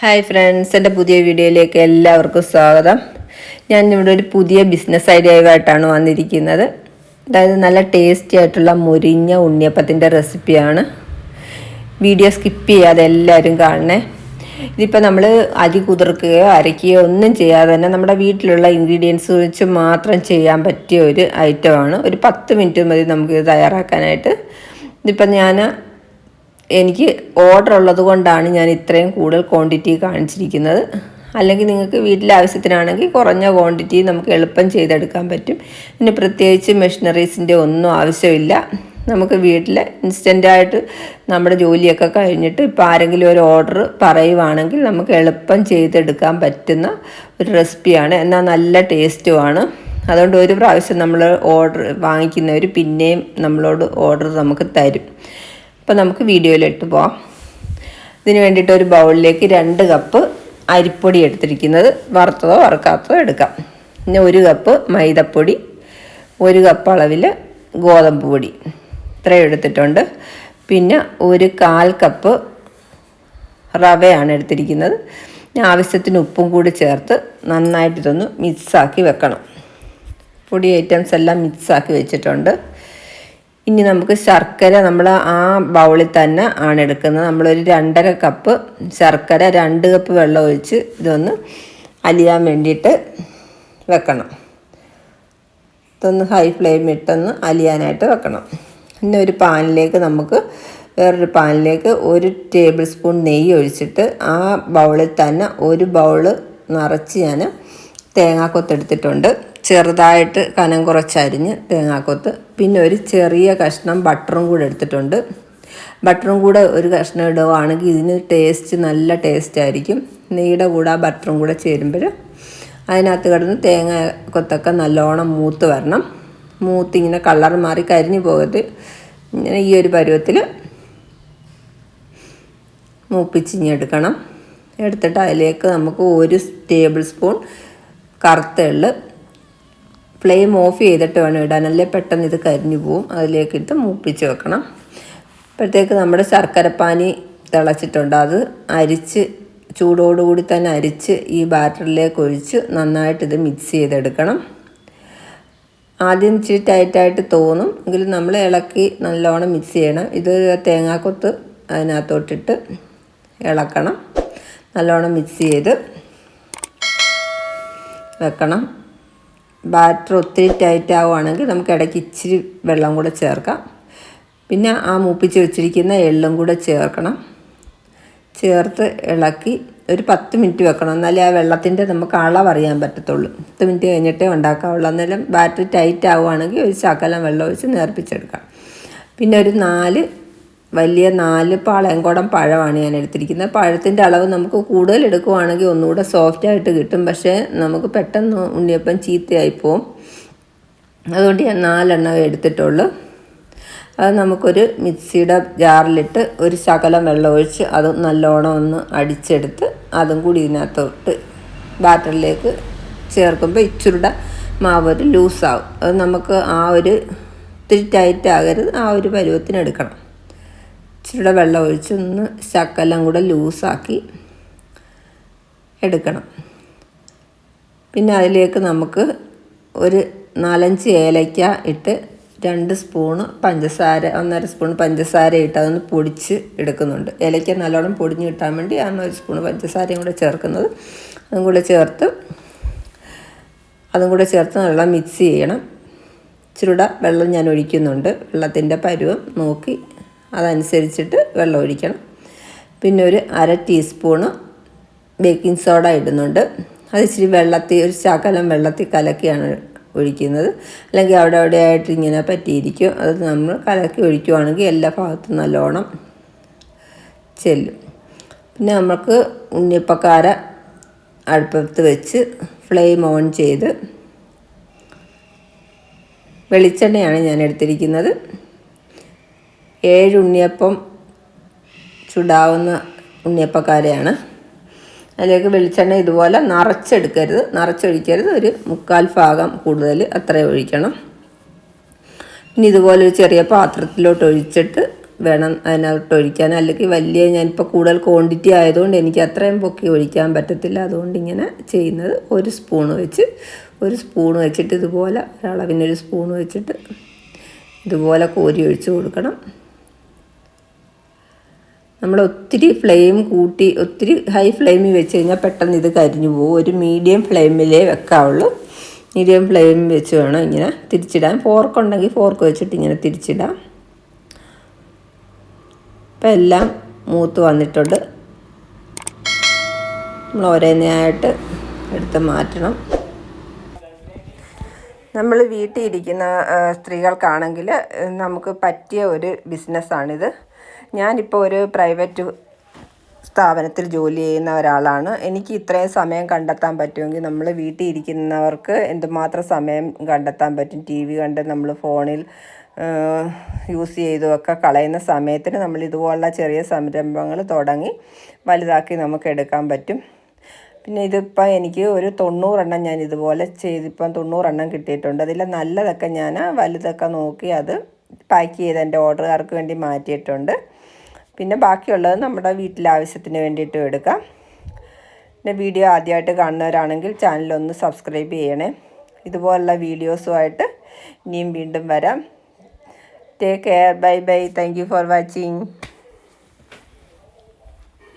Hi friends എന്റെ പുതിയ വീഡിയോയിലേക്ക് എല്ലാവർക്കും സ്വാഗതം. ഞാൻ ഇവിടെ ഒരു പുതിയ ബിസിനസ് ഐഡിയയുമായിട്ടാണ് വന്നിരിക്കുന്നത്. അതായത് നല്ല ടേസ്റ്റി ആയിട്ടുള്ള മുരിഞ്ഞ ഉണ്ണിയപ്പത്തിന്റെ റെസിപ്പിയാണ് വീഡിയോ സ്കിപ്പ് ചെയ്യാതെ എല്ലാവരും കാണണേ. ഇതിപ്പോൾ നമ്മൾ അരി കുതിർക്കുകയോ അരയ്ക്കുകയോ ഒന്നും ചെയ്യാതെ തന്നെ നമ്മുടെ വീട്ടിലുള്ള ഇൻഗ്രീഡിയൻസ് വെച്ച് മാത്രം ചെയ്യാൻ പറ്റിയ ഒരു ഐറ്റമാണ് ഒരു പത്ത് മിനിറ്റ് മതി നമുക്ക് തയ്യാറാക്കാനായിട്ട്. ഇതിപ്പോൾ ഞാൻ എനിക്ക് ഓർഡർ ഉള്ളത് കൊണ്ടാണ് ഞാൻ ഇത്രയും കൂടുതൽ ക്വാണ്ടിറ്റി കാണിച്ചിരിക്കുന്നത്. അല്ലെങ്കിൽ നിങ്ങൾക്ക് വീട്ടിലെ ആവശ്യത്തിനാണെങ്കിൽ കുറഞ്ഞ ക്വാണ്ടിറ്റി നമുക്ക് എളുപ്പം ചെയ്തെടുക്കാൻ പറ്റും. പിന്നെ പ്രത്യേകിച്ച് മെഷീനറീസിന്റെ ഒന്നും ആവശ്യമില്ല. നമുക്ക് വീട്ടിൽ ഇൻസ്റ്റന്റായിട്ട് നമ്മുടെ ജോലിയൊക്കെ കഴിഞ്ഞിട്ട് ഇപ്പോൾ ആരെങ്കിലും ഒരു ഓർഡർ പറയുവാണെങ്കിൽ നമുക്ക് എളുപ്പം ചെയ്തെടുക്കാൻ പറ്റുന്ന ഒരു റെസിപ്പിയാണ് എന്നാൽ നല്ല ടേസ്റ്റുമാണ് അതുകൊണ്ട് ഒരു പ്രാവശ്യം നമ്മൾ ഓർഡർ വാങ്ങിക്കുന്നവർ പിന്നെയും നമ്മളോട് ഓർഡർ നമുക്ക് തരും. അപ്പോൾ നമുക്ക് വീഡിയോയിലിട്ട് പോവാം. ഇതിന് വേണ്ടിയിട്ട് ഒരു ബൗളിലേക്ക് രണ്ട് കപ്പ് അരിപ്പൊടി എടുത്തിരിക്കുന്നത് വറുത്തതോ വറുക്കാത്തതോ എടുക്കാം. പിന്നെ ഒരു കപ്പ് മൈദപ്പൊടി ഒരു കപ്പ് അളവിൽ ഗോതമ്പ് പൊടി. ഇത്രയും എടുത്തിട്ടുണ്ട്. പിന്നെ ഒരു കാൽ കപ്പ് റവയാണ് എടുത്തിരിക്കുന്നത്. ആവശ്യത്തിന് ഉപ്പും കൂടി ചേർത്ത് നന്നായിട്ട് ഇതൊന്ന് മിക്സാക്കി വെക്കണം. പൊടി ഐറ്റംസ് എല്ലാം മിക്സാക്കി വെച്ചിട്ടുണ്ട്. ഇനി നമുക്ക് ശർക്കര നമ്മൾ ആ ബൗളിൽ തന്നെ ആണ് എടുക്കുന്നത്. നമ്മളൊരു രണ്ടര കപ്പ് ശർക്കര രണ്ട് കപ്പ് വെള്ളം ഒഴിച്ച് ഇതൊന്ന് അലിയാൻ വേണ്ടിയിട്ട് വെക്കണം. ഇതൊന്ന് ഹൈ ഫ്ലെയിം ഇട്ടൊന്ന് അലിയാനായിട്ട് വെക്കണം. പിന്നെ ഒരു പാനിലേക്ക് നമുക്ക് വേറൊരു പാനിലേക്ക് ഒരു ടേബിൾ സ്പൂൺ നെയ്യ് ഒഴിച്ചിട്ട് ആ ബൗളിൽ തന്നെ ഒരു ബൗൾ നിറച്ച് ഞാൻ തേങ്ങാക്കൊത്തെടുത്തിട്ടുണ്ട് ചെറുതായിട്ട് കനം കുറച്ചരിഞ്ഞ് തേങ്ങാക്കൊത്ത്. പിന്നെ ഒരു ചെറിയ കഷ്ണം ബട്ടറും കൂടെ എടുത്തിട്ടുണ്ട്. ബട്ടറും കൂടെ ഒരു കഷ്ണം ഇടുകയാണെങ്കിൽ ഇതിന് ടേസ്റ്റ് നല്ല ടേസ്റ്റ് ആയിരിക്കും. നെയ്യുടെ കൂടെ ആ ബട്ടറും കൂടെ ചേരുമ്പോൾ അതിനകത്ത് കിടന്ന് തേങ്ങ കൊത്തൊക്കെ നല്ലോണം മൂത്ത് വരണം. മൂത്ത് ഇങ്ങനെ കളർ മാറി കരിഞ്ഞു പോകരുത്. ഇങ്ങനെ ഈ ഒരു പരുവത്തിൽ മൂപ്പിച്ചിഞ്ഞെടുക്കണം എടുത്തിട്ട് അതിലേക്ക് നമുക്ക് ഒരു ടേബിൾ സ്പൂൺ കറുത്ത എള്ള് ഫ്ലെയിം ഓഫ് ചെയ്തിട്ട് വേണം ഇടാൻ. അല്ലേ? പെട്ടെന്ന് ഇത് കരിഞ്ഞു പോവും. അതിലേക്ക് ഇട്ട് മൂപ്പിച്ച് വെക്കണം. അപ്പോഴത്തേക്ക് നമ്മുടെ ശർക്കരപ്പാനി തിളച്ചിട്ടുണ്ട്. അത് അരിച്ച് ചൂടോടുകൂടി തന്നെ അരിച്ച് ഈ ബാറ്ററിലേക്ക് ഒഴിച്ച് നന്നായിട്ട് ഇത് മിക്സ് ചെയ്തെടുക്കണം. ആദ്യം ഇച്ചിരി ടൈറ്റായിട്ട് തോന്നും. എങ്കിലും നമ്മൾ ഇളക്കി നല്ലോണം മിക്സ് ചെയ്യണം. ഇത് തേങ്ങാക്കൊത്ത് അതിനകത്തോട്ടിട്ട് ഇളക്കണം. നല്ലോണം മിക്സ് ചെയ്ത് വെക്കണം. ബാറ്റർ ഒത്തിരി ടൈറ്റ് ആവുകയാണെങ്കിൽ നമുക്ക് ഇടയ്ക്ക് ഇച്ചിരി വെള്ളം കൂടെ ചേർക്കാം. പിന്നെ ആ മൂപ്പിച്ച് വെച്ചിരിക്കുന്ന എള്ളും കൂടെ ചേർക്കണം. ചേർത്ത് ഇളക്കി ഒരു പത്ത് മിനിറ്റ് വെക്കണം. എന്നാലേ ആ വെള്ളത്തിന്റെ നമുക്ക് അളവറിയാൻ പറ്റത്തുള്ളൂ. പത്ത് മിനിറ്റ് കഴിഞ്ഞിട്ടേ ഉണ്ടാക്കാവുള്ളൂ അന്നേരം ബാറ്ററി ടൈറ്റ് ആവുകയാണെങ്കിൽ ഒരു ശകലം വെള്ളം ഒഴിച്ച് നേർപ്പിച്ചെടുക്കാം. പിന്നെ ഒരു നാല് വലിയ നാല് പാളയംകോടം പഴമാണ് ഞാൻ എടുത്തിരിക്കുന്നത്. പഴത്തിന്റെ അളവ് നമുക്ക് കൂടുതൽ എടുക്കുവാണെങ്കിൽ ഒന്നുകൂടെ സോഫ്റ്റായിട്ട് കിട്ടും. പക്ഷേ നമുക്ക് പെട്ടെന്ന് ഉണ്ണിയപ്പം ചീത്തയായി പോവും. അതുകൊണ്ട് ഞാൻ നാലെണ്ണമേ എടുത്തിട്ടുള്ളൂ. അത് നമുക്കൊരു മിക്സിയുടെ ജാറിലിട്ട് ഒരു ശകലം വെള്ളം ഒഴിച്ച് അത് നല്ലോണം ഒന്ന് അടിച്ചെടുത്ത് അതും കൂടി ഇതിനകത്തോട്ട് ബാറ്ററിലേക്ക് ചേർക്കുമ്പോൾ ഇച്ചിരിയുടെ മാവ് ഒരു ലൂസാവും. അത് നമുക്ക് ആ ഒരു ഇത്തിരി ടൈറ്റ് ആകരുത്. ആ ഒരു പരുവത്തിന് എടുക്കണം. ഇച്ചിരിയുടെ വെള്ളം ഒഴിച്ച് ഒന്ന് ശക്കലം കൂടെ ലൂസാക്കി എടുക്കണം. പിന്നെ അതിലേക്ക് നമുക്ക് ഒരു നാലഞ്ച് ഏലയ്ക്ക ഇട്ട് രണ്ട് സ്പൂണ് പഞ്ചസാര ഒന്നര സ്പൂൺ പഞ്ചസാര ഇട്ട് അതൊന്ന് പൊടിച്ച് എടുക്കുന്നുണ്ട്. ഏലയ്ക്ക നല്ലോണം പൊടിഞ്ഞ് കിട്ടാൻ വേണ്ടി ആണ് ഒരു സ്പൂൺ പഞ്ചസാരയും കൂടെ ചേർക്കുന്നത്. അതും കൂടെ ചേർത്ത് അതും കൂടെ ചേർത്ത് നല്ല മിക്സ് ചെയ്യണം. ഇച്ചിരൂടെ വെള്ളം ഞാൻ ഒഴിക്കുന്നുണ്ട്. വെള്ളത്തിന്റെ പരുവം നോക്കി അതനുസരിച്ചിട്ട് വെള്ളം ഒഴിക്കണം. പിന്നെ ഒരു അര ടീസ്പൂണ് ബേക്കിംഗ് സോഡ ഇടുന്നുണ്ട്. അത് ഇച്ചിരി വെള്ളത്തിൽ ഒരു ശകലം വെള്ളത്തിൽ കലക്കിയാണ് ഒഴിക്കുന്നത്. അല്ലെങ്കിൽ അവിടെ അവിടെ ആയിട്ട് ഇങ്ങനെ പറ്റിയിരിക്കും. അത് നമ്മൾ കലക്കി ഒഴിക്കുവാണെങ്കിൽ എല്ലാ ഭാഗത്തും നല്ലോണം ചെല്ലും. പിന്നെ നമുക്ക് ഉണ്ണിയപ്പക്കാര അടുപ്പത്ത് വെച്ച് ഫ്ലെയിം ഓൺ ചെയ്ത് വെളിച്ചെണ്ണയാണ് ഞാൻ എടുത്തിരിക്കുന്നത്. ഏഴ് ഉണ്ണിയപ്പം ചുടാവുന്ന ഉണ്ണിയപ്പക്കാരയാണ്. അതിലേക്ക് വെളിച്ചെണ്ണ ഇതുപോലെ നിറച്ചെടുക്കരുത്. നിറച്ചൊഴിക്കരുത്. ഒരു മുക്കാൽ ഭാഗം കൂടുതൽ അത്രയും ഒഴിക്കണം. ഇനി ഇതുപോലെ ഒരു ചെറിയ പാത്രത്തിലോട്ട് ഒഴിച്ചിട്ട് വേണം അതിനകത്ത് ഒഴിക്കാൻ. അല്ലെങ്കിൽ വലിയ ഞാനിപ്പോൾ കൂടുതൽ ക്വാണ്ടിറ്റി ആയതുകൊണ്ട് എനിക്ക് അത്രയും പൊക്കി ഒഴിക്കാൻ പറ്റത്തില്ല. അതുകൊണ്ട് ഇങ്ങനെ ചെയ്യുന്നത് ഒരു സ്പൂൺ വെച്ച് ഒരു സ്പൂൺ വെച്ചിട്ട് ഇതുപോലെ ഒരളവിനൊരു സ്പൂൺ വെച്ചിട്ട് ഇതുപോലെ കോരി ഒഴിച്ച് കൊടുക്കണം. നമ്മൾ ഒത്തിരി ഫ്ലെയിം കൂട്ടി ഒത്തിരി ഹൈ ഫ്ലെയിമിൽ വെച്ച് കഴിഞ്ഞാൽ പെട്ടെന്ന് ഇത് കരിഞ്ഞു പോകും. ഒരു മീഡിയം ഫ്ലെയിമിലേ വെക്കാവുള്ളൂ. മീഡിയം ഫ്ലെയിം വെച്ച് വേണം ഇങ്ങനെ തിരിച്ചിടാൻ. ഫോർക്ക് ഉണ്ടെങ്കിൽ ഫോർക്ക് വെച്ചിട്ട് ഇങ്ങനെ തിരിച്ചിടാം. ഇപ്പം എല്ലാം മൂത്ത് വന്നിട്ടുണ്ട്. നമ്മൾ ഓരോന്നായിട്ട് എടുത്ത് മാറ്റണം. നമ്മൾ വീട്ടിൽ ഇരിക്കുന്ന സ്ത്രീകൾക്കാണെങ്കിൽ നമുക്ക് പറ്റിയ ഒരു ബിസിനസ്സാണിത്. ഞാനിപ്പോൾ ഒരു പ്രൈവറ്റ് സ്ഥാപനത്തിൽ ജോലി ചെയ്യുന്ന ഒരാളാണ്. എനിക്ക് ഇത്രയും സമയം കണ്ടെത്താൻ പറ്റുമെങ്കിൽ നമ്മൾ വീട്ടിൽ ഇരിക്കുന്നവർക്ക് എന്തുമാത്രം സമയം കണ്ടെത്താൻ പറ്റും? ടി വി കണ്ട് നമ്മൾ ഫോണിൽ യൂസ് ചെയ്തുമൊക്കെ കളയുന്ന സമയത്തിന് നമ്മൾ ഇതുപോലുള്ള ചെറിയ സംരംഭങ്ങൾ തുടങ്ങി വലുതാക്കി നമുക്ക് എടുക്കാൻ പറ്റും. പിന്നെ ഇതിപ്പോൾ എനിക്ക് ഒരു തൊണ്ണൂറെണ്ണം ഞാൻ ഇതുപോലെ ചെയ്തിപ്പം തൊണ്ണൂറെണ്ണം കിട്ടിയിട്ടുണ്ട്. അതിൽ നല്ലതൊക്കെ ഞാൻ വലുതൊക്കെ നോക്കി അത് പാക്ക് ചെയ്ത് എന്റെ ഓർഡറുകാർക്ക് വേണ്ടി മാറ്റിയിട്ടുണ്ട്. പിന്നെ ബാക്കിയുള്ളത് നമ്മുടെ വീട്ടിലെ ആവശ്യത്തിന് വേണ്ടിയിട്ടും എടുക്കാം. പിന്നെ വീഡിയോ ആദ്യമായിട്ട് കാണുന്നവരാണെങ്കിൽ ചാനലൊന്ന് സബ്സ്ക്രൈബ് ചെയ്യണേ. ഇതുപോലുള്ള വീഡിയോസുമായിട്ട് ഇനിയും വീണ്ടും വരാം. Take care bye bye thank for watching